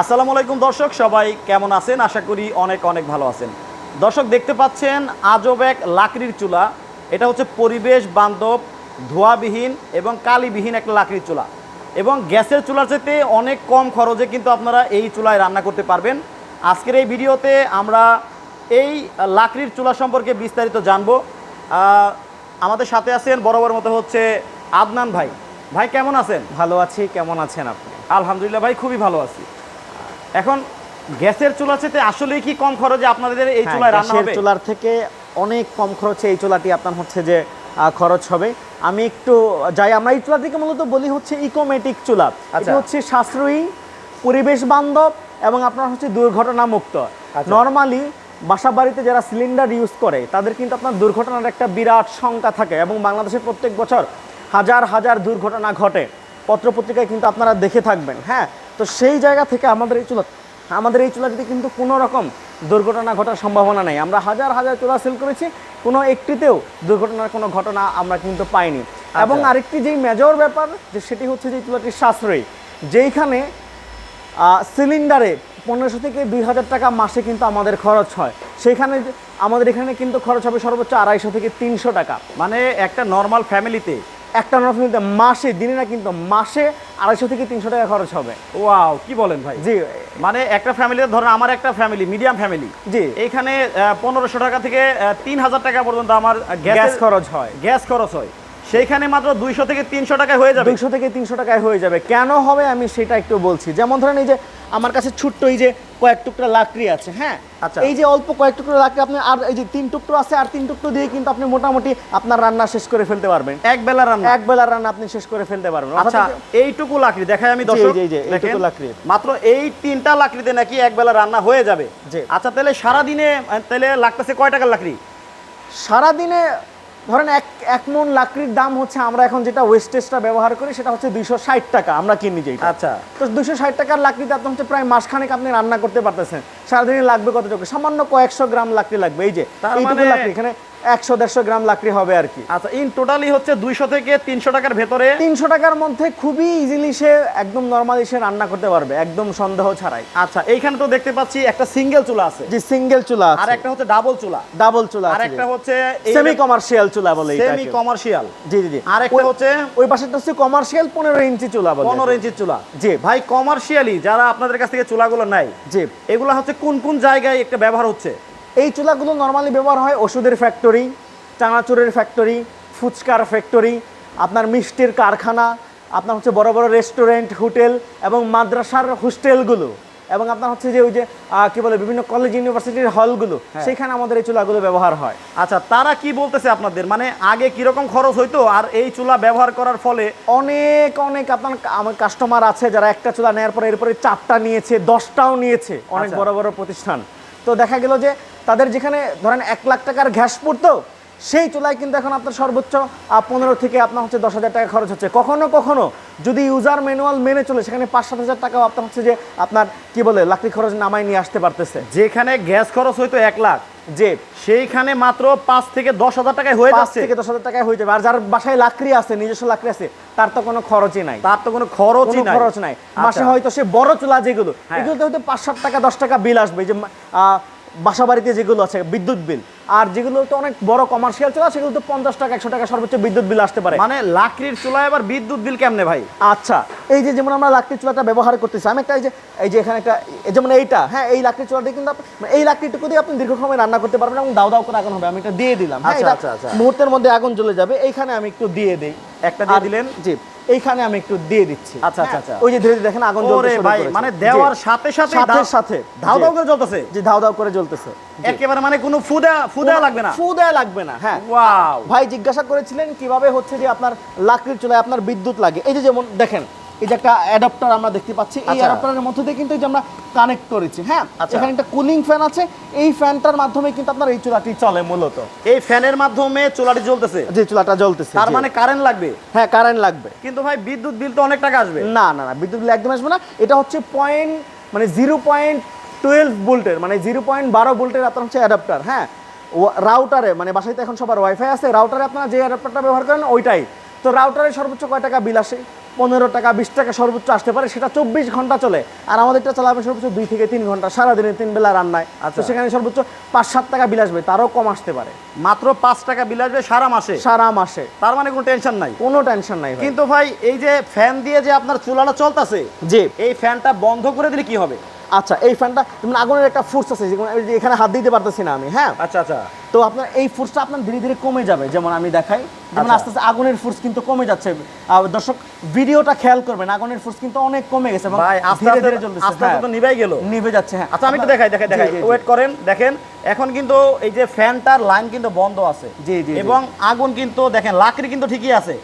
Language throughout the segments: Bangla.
আসসালামু আলাইকুম দর্শক সবাই কেমন আছেন? আশা করি অনেক অনেক ভালো আছেন। দর্শক দেখতে পাচ্ছেন আজব এক লাকড়ির চুলা। এটা হচ্ছে পরিবেশ বান্ধব ধোয়াবিহীন এবং কালিবিহীন একটা লাকড়ির চুলা। এবং গ্যাসের চুলার চাইতে অনেক কম খরচে কিন্তু আপনারা এই চুলায় রান্না করতে পারবেন। আজকের এই ভিডিওতে আমরা এই লাকড়ির চুলা সম্পর্কে বিস্তারিত জানব। আমাদের সাথে আছেন বরাবর মতো হচ্ছে আদনান ভাই। ভাই কেমন আছেন? ভালো আছি কেমন আছেন আপনি? আলহামদুলিল্লাহ ভাই খুবই ভালো আছি। এখন গ্যাসের চুলা চেতে আসলে কি কম খরচে আপনাদের এই হ্যাঁ, চুলায় রান্না হবে? চুলার থেকে অনেক কম খরচে এই চুলাটি আপনার হচ্ছে যে খরচ হবে। আমি একটু যাই আমরা এই চুলা থেকে মূলত বলি হচ্ছে ইকোমেটিক চুলা। আচ্ছা। এটা হচ্ছে সাশ্রয়ী পরিবেশ বান্ধব এবং আপনার হচ্ছে দুর্ঘটনা মুক্ত আচ্ছা। নর্মালি বাসা বাড়িতে যারা সিলিন্ডার ইউজ করে তাদের কিন্তু আপনার দুর্ঘটনার একটা বিরাট সংখ্যা থাকে এবং বাংলাদেশে প্রত্যেক বছর হাজার হাজার দুর্ঘটনা ঘটে। পত্রপত্রিকায় কিন্তু আপনারা দেখে থাকবেন হ্যাঁ? তো সেই জায়গা থেকে আমাদের এই চুলা আমাদের এই চুলাটিতে কিন্তু কোনো রকম দুর্ঘটনা ঘটার সম্ভাবনা নেই আমরা হাজার হাজার চুলা সেল করেছি কোনো একটিতেও দুর্ঘটনার কোনো ঘটনা আমরা কিন্তু পাইনি। এবং আরেকটি যেই মেজর ব্যাপার যে সেটি হচ্ছে যে চুলাটির সাশ্রয়ী যেইখানে সিলিন্ডারে পনেরোশো থেকে দুই হাজার টাকা মাসে কিন্তু আমাদের খরচ হয়। সেইখানে যে- আমাদের এখানে কিন্তু খরচ হবে সর্বোচ্চ আড়াইশো থেকে তিনশো টাকা। মানে একটা নর্মাল ফ্যামিলিতে একটা নর্মালিতে মাসে দিনে না কিন্তু মাসে আড়াইশো থেকে তিনশো টাকা খরচ হবে। ওয়াও কি বলেন ভাই? জি। মানে একটা ফ্যামিলিতে ধরেন আমার একটা ফ্যামিলি মিডিয়াম ফ্যামিলি জি। এইখানে পনেরোশো টাকা থেকে তিন হাজার টাকা পর্যন্ত আমার গ্যাস গ্যাস খরচ হয়। গ্যাস খরচ হয়। সেইখানে মাত্র দুইশো থেকে তিনশো টাকায় হয়ে যাবে। দুইশো থেকে তিনশো টাকায় হয়ে যাবে। কেন হবে আমি সেটা একটু বলছি। যেমন ধরেন এই যে আমার কাছে ছোট্ট এই যে কয়েক টুকরা লাকড়ি আছে হ্যাঁ আচ্ছা। এই যে অল্প কয়েক টুকরা লাকড়ি আপনি আর এই যে তিন টুকরো আছে আর তিন টুকরো দিয়ে কিন্তু আপনি মোটামুটি আপনার রান্না শেষ করে ফেলতে পারবেন এক বেলা রান্না এক বেলার রান্না আপনি শেষ করে ফেলতে পারবেন আচ্ছা এইটুকু লাকড়ি দেখাই আমি দর্শক জি, জি, এইটুকু লাকড়ি। মাত্র এই তিনটা লাকড়িতে নাকি এক বেলা রান্না হয়ে যাবে। আচ্ছা তাহলে সারাদিনে আহ, তাহলে লাগতেছে কয় টাকার লাকড়ি সারাদিনে ধরেন এক এক মন লাকড়ির দাম হচ্ছে আমরা এখন যেটা ওয়েস্টেজটা ব্যবহার করি সেটা হচ্ছে দুইশো ষাট টাকা আমরা কিনি যেই আচ্ছা। তো দুইশো ষাট টাকার লাকড়িতে আপনি হচ্ছে প্রায় মাসখানেক আপনি রান্না করতে পারতেছেন। সারাদিনে লাগবে কতটুকু? সামান্য কয়েকশো গ্রাম লাকড়ি লাগবে এই যে এইটুকু মানে- লাকড়ি এখানে একশো দেড়শো গ্রাম লাকড়ি হবে আর কি। আচ্ছা ইন টোটালি হচ্ছে দুইশো থেকে তিনশো টাকার ভেতরে? তিনশো টাকার মধ্যে খুবই ইজিলি সে একদম নর্মালি সে রান্না করতে পারবে একদম সন্দেহ ছাড়াই। আচ্ছা এইখানে তো দেখতে পাচ্ছি একটা সিঙ্গেল চুলা আছে। যে সিঙ্গেল চুলা আর একটা হচ্ছে ডাবল চুলা। ডাবল চুলা আর একটা হচ্ছে সেমি কমার্শিয়াল চুলা বলে সেমি কমার্শিয়াল জি জি জি। আর একটা হচ্ছে ওই পাশেরটা হচ্ছে কমার্শিয়াল পনেরো ইঞ্চি চুলা বলে। পনেরো ইঞ্চির চুলা। জি। ভাই কমার্শিয়ালি যারা আপনাদের কাছ থেকে চুলাগুলো নেয় জি। এগুলো হচ্ছে কোন কোন জায়গায় একটা ব্যবহার হচ্ছে? এই চুলাগুলো নর্মালি ব্যবহার হয় ওষুধের ফ্যাক্টরি চানাচুরের ফ্যাক্টরি ফুচকার ফ্যাক্টরি আপনার মিষ্টির কারখানা আপনার হচ্ছে বড় বড় রেস্টুরেন্ট হোটেল এবং মাদ্রাসার হোস্টেলগুলো এবং আপনার হচ্ছে যে ওই যে কি বলে বিভিন্ন কলেজ ইউনিভার্সিটির হলগুলো সেখানে আমাদের এই চুলাগুলো ব্যবহার হয়। আচ্ছা তারা কি বলতেছে আপনাদের? মানে আগে কীরকম খরচ হইতো আর এই চুলা ব্যবহার করার ফলে? অনেক অনেক আপনার আমার কাস্টমার আছে যারা একটা চুলা নেওয়ার পরে এরপরে চারটা নিয়েছে দশটাও নিয়েছে অনেক আচ্ছা। বড় বড় প্রতিষ্ঠান। তো দেখা গেল যে তাদের যেখানে ধরেন এক লাখ টাকার গ্যাস পড়তো সেই চুলায় কিন্তু এখন আপনার সর্বোচ্চ পনেরো থেকে আপনার হচ্ছে দশ হাজার টাকা খরচ হচ্ছে। কখনো কখনো যদি ইউজার ম্যানুয়াল মেনে চলে সেখানে পাঁচ সাত হাজার টাকাও আপনার হচ্ছে যে আপনার কি বলে লাকড়ি খরচ নামায় নিয়ে আসতে পারতেছে। যেখানে গ্যাস খরচ হইতো এক লাখ যে সেইখানে মাত্র পাঁচ থেকে দশ হাজার টাকায় হয়ে যাচ্ছে। থেকে দশ হাজার টাকায় হয়ে যাবে। আর যার বাসায় লাকড়ি আছে নিজস্ব লাকড়ি আছে তার তো কোনো খরচই নাই। তার তো কোনো খরচই নাই। খরচ নাই। মাসে আচ্ছা। হয়তো সে বড় চুলা যেগুলো হ্যাঁ। এগুলোতে হয়তো পাঁচ সাত টাকা দশ টাকা বিল আসবে। যে আহ, বাসা বাড়িতে যেগুলো আছে বিদ্যুৎ বিল। আর যেগুলো তো অনেক বড় কমার্শিয়াল চুলা সেগুলো তো পঞ্চাশ টাকা একশো টাকা সর্বোচ্চ বিদ্যুৎ বিল আসতে পারে মানে লাকড়ির চুলায় আবার বিদ্যুৎ বিল কেমনে ভাই আচ্ছা এই যে যেমন আমরা লাকড়ি চুলাটা ব্যবহার করতেছি আমি একটা এই যে এই যে এখানে একটা যেমন এইটা হ্যাঁ এই লাকড়ি চুলা দিয়ে কিন্তু মানে এই লাকড়িটুকু দিয়ে আপনি দীর্ঘ সময় রান্না করতে পারবেন এবং দাও দাও করে আগুন হবে আমি এটা দিয়ে দিলাম হ্যাঁ, আচ্ছা, আচ্ছা, আচ্ছা। মুহূর্তের মধ্যে আগুন জ্বলে যাবে এইখানে আমি একটু দিয়ে দিই একটা দিয়ে দিলেন জি এইখানে আমি একটু দিয়ে দিচ্ছি আচ্ছা, আচ্ছা, হ্যাঁ, আচ্ছা। ওই যে ধীরে ধীরে দেখেন আগুন জ্বলতে শুরু ভাই করেছে। মানে দেওয়ার সাথে সাথে সাথে সাথে ধাও জি। ধাও করে জ্বলতেছে যে ধাও ধাও করে জ্বলতেছে জি। একেবারে মানে কোনো ফুদা ফুদা লাগবে না। ফু দেয়া লাগবে না হ্যাঁ। ওয়াও। ভাই জিজ্ঞাসা করেছিলেন কীভাবে হচ্ছে যে আপনার লাকড়ির চুলায় আপনার বিদ্যুৎ লাগে। এই যে যেমন দেখেন এই যে একটা অ্যাডাপ্টার আমরা দেখতে পাচ্ছি এই আচ্ছা। অ্যাডাপ্টারের মধ্যে দিয়ে কিন্তু এই যে আমরা কানেক্ট করেছি হ্যাঁ। আচ্ছা। এখানে একটা কুলিং ফ্যান আছে এই ফ্যানটার মাধ্যমে কিন্তু আপনার এই চুলাটি চলে মূলত। এই ফ্যানের মাধ্যমে চুলাটি জ্বলতেছে? যে চুলাটা জ্বলতেছে তার মানে কারেন্ট লাগবে? হ্যাঁ কারেন্ট লাগবে। কিন্তু ভাই বিদ্যুৎ বিল তো অনেক টাকা আসবে। না না না বিদ্যুৎ বিল একদম আসবে না। এটা হচ্ছে পয়েন্ট মানে জিরো পয়েন্ট টুয়েলভ ভোল্টের মানে জিরো পয়েন্ট বারো ভোল্টের আপনার হচ্ছে অ্যাডাপ্টার হ্যাঁ? রাউটারে মানে বাসায় তো এখন সবার ওয়াইফাই আছে রাউটারে আপনারা যে অ্যাডাপ্টারটা ব্যবহার করেন ওইটাই। তো রাউটারে সর্বোচ্চ কয় টাকা বিল আসে? পনেরো টাকা বিশ টাকা সর্বোচ্চ আসতে পারে সেটা চব্বিশ ঘণ্টা চলে। আর আমাদেরটা চালাবে সর্বোচ্চ দুই থেকে তিন ঘণ্টা সারাদিনে তিন বেলা রান্নায় তো আচ্ছা। সেখানে সর্বোচ্চ পাঁচ সাত টাকা বিল আসবে তারও কম আসতে পারে। মাত্র পাঁচ টাকা বিল আসবে সারা মাসে? সারা মাসে। তার মানে কোনো টেনশন নাই? কোনো টেনশন নাই কিন্তু ভাই এই যে ফ্যান দিয়ে যে আপনার চুলাটা চলতেছে যে এই ফ্যানটা বন্ধ করে দিলে কি হবে? আচ্ছা এই ফ্যানটা যেমন আগুনের একটা ফোর্স আছে যেমন যে এখানে হাত দিতে পারতেছি না আমি হ্যাঁ আচ্ছা আচ্ছা তো আপনার এই ফোর্সটা আপনার ধীরে ধীরে কমে যাবে যেমন আমি দেখাই যেমন আচ্ছা। আস্তে আস্তে আগুনের ফোর্স কিন্তু কমে যাচ্ছে দর্শক ভিডিওটা খেয়াল করবেন আগুনের ফোর্স কিন্তু অনেক কমে গেছে এবং ভাই ধীরে ধীরে চলতেছে আস্তে আস্তে তো হ্যাঁ। নিভাই গেল নিভে যাচ্ছে হ্যাঁ আচ্ছা আমি একটু দেখাই দেখাই দেখাই। ওয়েট করেন দেখেন এখন কিন্তু এই যে ফ্যানটার লাইন কিন্তু বন্ধ আছে জি, জি। এবং আগুন কিন্তু দেখেন লাকড়ি কিন্তু ঠিকই আছে।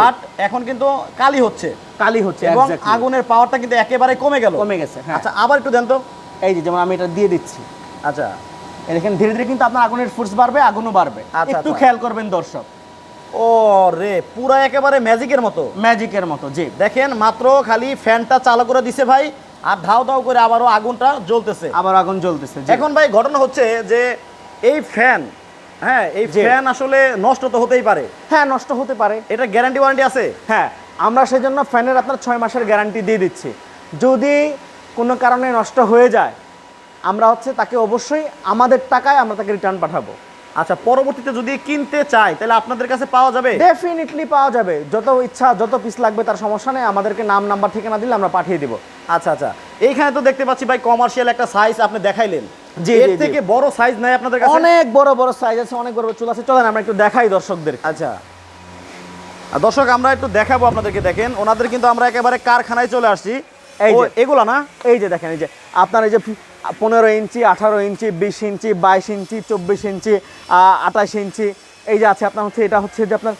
বাট এখন কিন্তু কালি হচ্ছে। কালি হচ্ছে এবং আগুনের পাওয়ারটা কিন্তু একেবারে কমে গেল। কমে গেছে হ্যাঁ। আচ্ছা আবার একটু দেন তো। এই যে যেমন আমি এটা দিয়ে দিচ্ছি। আচ্ছা। দেখেন ধীরে ধীরে কিন্তু আপনার আগুনের ফোর্স বাড়বে আগুনও বাড়বে। আচ্ছা, একটু আচ্ছা। খেয়াল করবেন দর্শক। ও রে পুরা একেবারে ম্যাজিকের মতো। ম্যাজিকের মতো জি। দেখেন মাত্র খালি ফ্যানটা চালু করে দিছে ভাই আর ধাও ধাও করে আবারও আগুনটা জ্বলতেছে। আবার আগুন জ্বলতেছে। এখন ভাই ঘটনা হচ্ছে যে এই ফ্যান হ্যাঁ এই। ফ্যান আসলে নষ্ট তো হতেই পারে। হ্যাঁ নষ্ট হতে পারে। এটা গ্যারান্টি ওয়ারেন্টি আছে? হ্যাঁ আমরা সেই জন্য ফ্যানের আপনার ছয় মাসের গ্যারান্টি দিয়ে দিচ্ছি। যদি কোনো কারণে নষ্ট হয়ে যায় আমরা হচ্ছে তাকে অবশ্যই আমাদের টাকায় আমরা তাকে রিটার্ন পাঠাবো। আচ্ছা পরবর্তীতে যদি কিনতে চাই তাহলে আপনাদের কাছে পাওয়া যাবে? ডেফিনেটলি পাওয়া যাবে। যত ইচ্ছা যত পিস লাগবে তার সমস্যা নেই। আমাদেরকে নাম নাম্বার ঠিকানা দিলে আমরা পাঠিয়ে দিব। আচ্ছা আচ্ছা। এইখানে তো দেখতে পাচ্ছি ভাই কমার্শিয়াল একটা সাইজ আপনি দেখাইলেন। এর। থেকে বড় সাইজ নাই আপনাদের কাছে? অনেক বড় বড় সাইজ আছে অনেক বড় বড় চুল আছে। চলেন আমরা একটু দেখাই দর্শকদের। আচ্ছা। আর দর্শক আমরা একটু দেখাবো আপনাদেরকে দেখেন। ওনাদের কিন্তু আমরা একেবারে কারখানায় চলে আসছি। এই যে। এগুলা না? এই যে দেখেন এই যে আপনার এই যে পনেরো ইঞ্চি আঠারো ইঞ্চি বিশ ইঞ্চি বাইশ ইঞ্চি চব্বিশ ইঞ্চি আঠাশ ইঞ্চি এই যে আছে আপনার হচ্ছে এটা হচ্ছে যে আপনার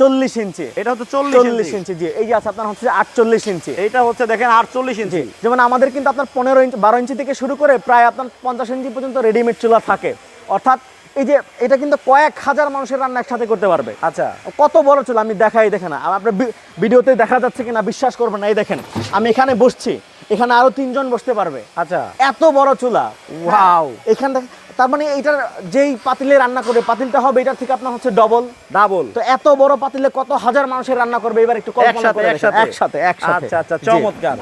চল্লিশ ইঞ্চি। এটা হচ্ছে চল্লিশ ইঞ্চি। জি। এই যে আছে আপনার হচ্ছে আটচল্লিশ ইঞ্চি। এইটা হচ্ছে দেখেন আটচল্লিশ ইঞ্চি। যেমন আমাদের কিন্তু আপনার পনেরো ইঞ্চি বারো ইঞ্চি থেকে শুরু করে প্রায় আপনার পঞ্চাশ ইঞ্চি পর্যন্ত রেডিমেড চুলা থাকে। অর্থাৎ এই যে এটা কিন্তু কয়েক হাজার মানুষের রান্না একসাথে করতে পারবে। আচ্ছা। কত বড় চুলা আমি দেখাই দেখেন আর আপনার ভিডিওতে দেখা যাচ্ছে কিনা বিশ্বাস করবেন না এই দেখেন। আমি এখানে বসছি এখানে আরও তিনজন বসতে পারবে। আচ্ছা। এত বড় চুলা। Wow! এখান থেকে তার মানে এইটার যেই পাতিলে রান্না করবে পাতিলটা হবে এটার থেকে আপনার হচ্ছে ডবল ডাবল তো এত বড় পাতিলে কত হাজার মানুষের রান্না করবে এবার একটু কল্পনা করে একসাথে। একসাথে একসাথে। আচ্ছা আচ্ছা চমৎকার।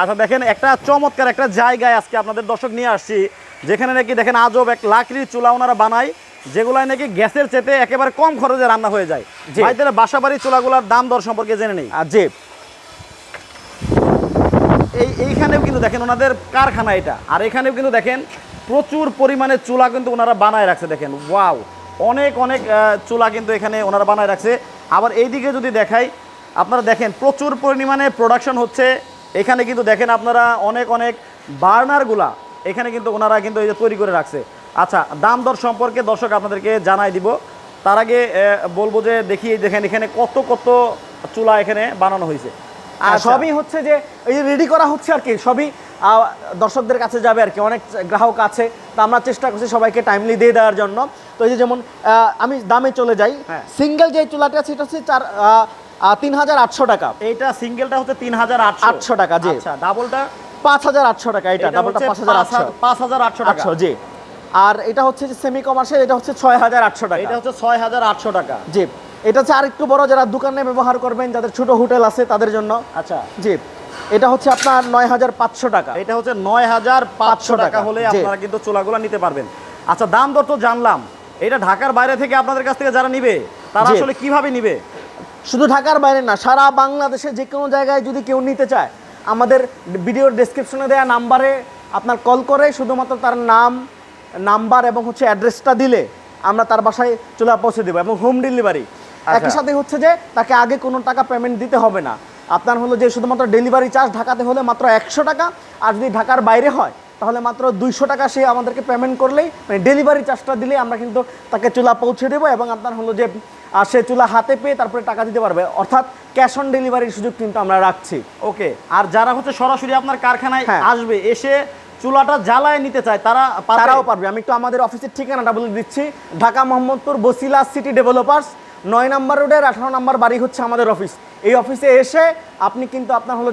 আচ্ছা দেখেন একটা চমৎকার একটা জায়গায় আজকে আপনাদের দর্শক নিয়ে আসছি যেখানে নাকি দেখেন আজব এক লাকড়ির চুলা ওনারা বানায় যেগুলাই নাকি গ্যাসের চেতে একেবারে কম খরচে রান্না হয়ে যায়। জি। ভাই তাহলে বাসা বাড়ির চুলাগুলোর দাম দর সম্পর্কে জেনে নেই। আর যে এই এইখানেও কিন্তু দেখেন ওনাদের কারখানা এটা। আর এখানেও কিন্তু দেখেন প্রচুর পরিমাণে চুলা কিন্তু ওনারা বানায় রাখছে দেখেন। ওয়াও অনেক অনেক চুলা কিন্তু এখানে ওনারা বানায় রাখছে। আবার এইদিকে যদি দেখাই আপনারা দেখেন প্রচুর পরিমাণে প্রোডাকশন হচ্ছে। এখানে কিন্তু দেখেন আপনারা অনেক অনেক বার্নারগুলা এখানে কিন্তু ওনারা কিন্তু এই যে তৈরি করে রাখছে। আচ্ছা দাম দর সম্পর্কে দর্শক আপনাদেরকে জানাই দিব। তার আগে বলব যে দেখি দেখেন এখানে কত কত চুলা এখানে বানানো হয়েছে। আর আচ্ছা। সবই হচ্ছে যে এই রেডি করা হচ্ছে আর কি। সবই দর্শকদের কাছে যাবে আর কি অনেক গ্রাহক আছে। তো আমরা চেষ্টা করছি সবাইকে টাইমলি দিয়ে দেওয়ার জন্য। তো এই যে যেমন আমি দামে চলে যাই। হ্যাঁ। সিঙ্গেল যে চুলাটা আছে এটা হচ্ছে চার তিন হাজার আটশো টাকা। এইটা সিঙ্গেলটা হচ্ছে তিন হাজার আটশো টাকা, জি। আচ্ছা ডাবলটা পাঁচ হাজার আটশো টাকা এটা ডাবলটা পাঁচ হাজার আটশো। পাঁচ হাজার আটশো টাকা। আটশো জি। আর এটা হচ্ছে যে সেমি কমার্শিয়াল এটা হচ্ছে ছয় হাজার আটশো টাকা। এটা হচ্ছে ছয় হাজার আটশো টাকা। জি। এটা হচ্ছে আরেকটু বড় যারা দোকানে ব্যবহার করবেন যাদের ছোট হোটেল আছে তাদের জন্য। আচ্ছা। জি। এটা হচ্ছে আপনার নয় হাজার পাঁচশো টাকা। এটা হচ্ছে নয় হাজার পাঁচশো টাকা হলে আপনারা কিন্তু চুলাগুলো নিতে পারবেন। আচ্ছা দাম দর তো জানলাম। এটা ঢাকার বাইরে থেকে আপনাদের কাছ থেকে যারা নিবে তারা আসলে কীভাবে নিবে? শুধু ঢাকার বাইরে না সারা বাংলাদেশে যে কোনো জায়গায় যদি কেউ নিতে চায় আমাদের ভিডিওর ডেসক্রিপশনে দেওয়া নাম্বারে আপনার কল করে শুধুমাত্র তার নাম নাম্বার এবং হচ্ছে অ্যাড্রেসটা দিলে আমরা তার বাসায় চলে পৌঁছে দেবো এবং হোম ডেলিভারি একই আচ্ছা। সাথে হচ্ছে যে তাকে আগে কোনো টাকা পেমেন্ট দিতে হবে না। আপনার হলো যে শুধুমাত্র ডেলিভারি চার্জ ঢাকাতে হলে মাত্র একশো টাকা আর যদি ঢাকার বাইরে হয় তাহলে মাত্র দুইশো টাকা সে আমাদেরকে পেমেন্ট করলেই মানে ডেলিভারি চার্জটা দিলে আমরা কিন্তু তাকে চুলা পৌঁছে দেবো এবং আপনার হলো যে আহ, সে চুলা হাতে পেয়ে তারপরে টাকা দিতে পারবে অর্থাৎ ক্যাশ অন ডেলিভারির সুযোগ কিন্তু আমরা রাখছি ওকে আর যারা হচ্ছে সরাসরি আপনার কারখানায় হ্যাঁ। আসবে এসে চুলাটা জ্বালায় নিতে চায় তারা? তারাও পারবে আমি একটু আমাদের অফিসের ঠিকানাটা বলে দিচ্ছি ঢাকা মোহাম্মদপুর বসিলা সিটি ডেভেলপার্স নয় নম্বর রোডের আঠারো নম্বর বাড়ি হচ্ছে আমাদের অফিস। এই অফিসে এসে আপনি কিন্তু আপনার হলো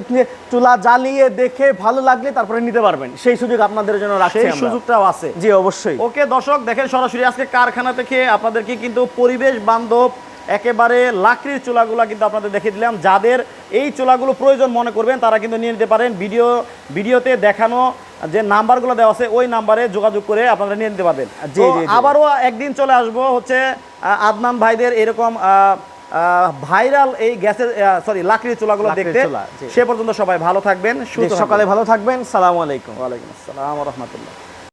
চুলা জ্বালিয়ে দেখে ভালো লাগলে তারপরে নিতে পারবেন। সেই সুযোগ আপনাদের জন্য রাখছি সুযোগটাও আছে। জি অবশ্যই। ওকে দর্শক দেখেন সরাসরি আজকে কারখানা থেকে আপনাদেরকে কিন্তু পরিবেশ বান্ধব একেবারে লাকড়ির চুলাগুলো কিন্তু আপনাদের দেখে দিলাম। যাদের এই চুলাগুলো প্রয়োজন মনে করবেন তারা কিন্তু নিয়ে নিতে পারেন। ভিডিও ভিডিওতে দেখানো যে নাম্বারগুলো দেওয়া আছে ওই নাম্বারে যোগাযোগ করে আপনারা নিয়ে নিতে পারবেন। আবারও একদিন চলে আসব হচ্ছে আদনান ভাইদের এরকম ভাইরাল এই গ্যাসের সরি লাকড়ির চুলাগুলো গুলো দেখতে। সে পর্যন্ত সবাই ভালো থাকবেন সকালে ভালো থাকবেন সালাম আলাইকুম। ওয়ালাইকুম আসসালাম রহমতুল্লাহ।